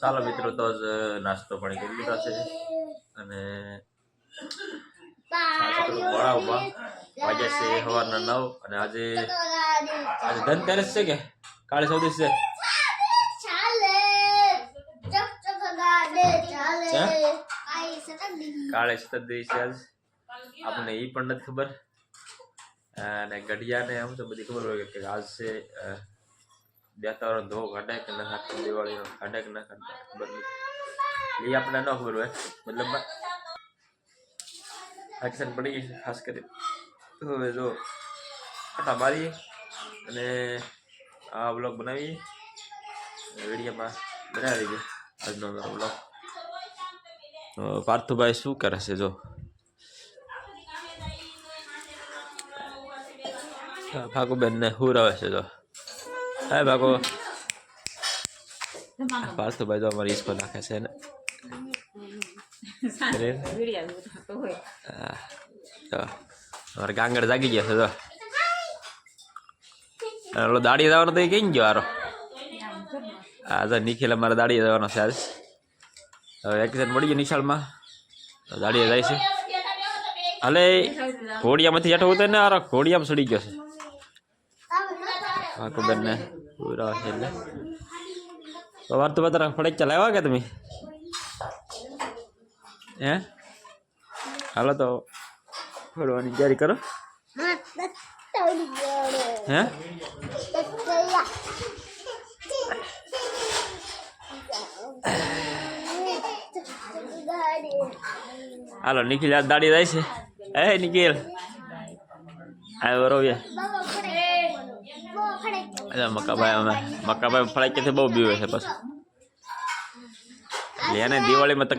ચાલો મિત્રો, તો જ નાસ્તો પાણી કરી લીધા છે. અને મોડા ઊભા. વાગ્યા છે સવારના નવ, અને આજે આજે ધનતેરસ છે કે? કાળી ચૌદસ છે. કાલે સતત છે આજ. આપણને એ પણ નથી ખબર. અને ગઢિયાને આમ તો બધી ખબર હોય કે આજ છે અ, બેતાવરણ ધો કાઢે કે ના કાઢે દિવાળીનો કાઢે કે ના ખબર નથી. એ આપણને ન ખબર હોય. મતલબ એક્શન પડી ગઈ છે ખાસ કરી. હવે જો ફટા મારીએ અને આ બ્લોગ બનાવીએ વિડીયોમાં બનાવી દઈએ. આજનો અમારો બ્લોગ પાર્થુભાઈ શું કરે છે જો? ભાગુબેન ને હુરાવે છે જો. હા ભાગો. પાર્થુભાઈ તો અમારી ઈસકો નાખે છે ને. હા. અમારે ગાંગડ જાગી ગયા છે તો ઓલો દાડી જવાનો તો કઈ ગયો આરો હા તો નિખિલ અમારે દાડીએ જવાનો છે આજ. હવે વેકેશન મળી ગયું નિશાળમાં. તો દાડીએ જાય છે. હાલે ઘોડિયામાંથી હેઠો ઉતર ને આરો ઘોડિયામાં સડી ગયો છે. ભાગુબેન ને. હુરાવે છે એટલે તો વાર તો બધા ફડક ચલાવ્યા કે તમે હે હાલો તો ફરવાની તૈયારી કરો હે હાલો નિખિલ આજ દાડી જાય છે એ નિખિલ આ બરોબર અચ્છા મકાભાઈ અમે. મકાભાઈ ફળાઈ બહુ બીવે છે પછી એટલે એને દિવાળીમાં તકલીફ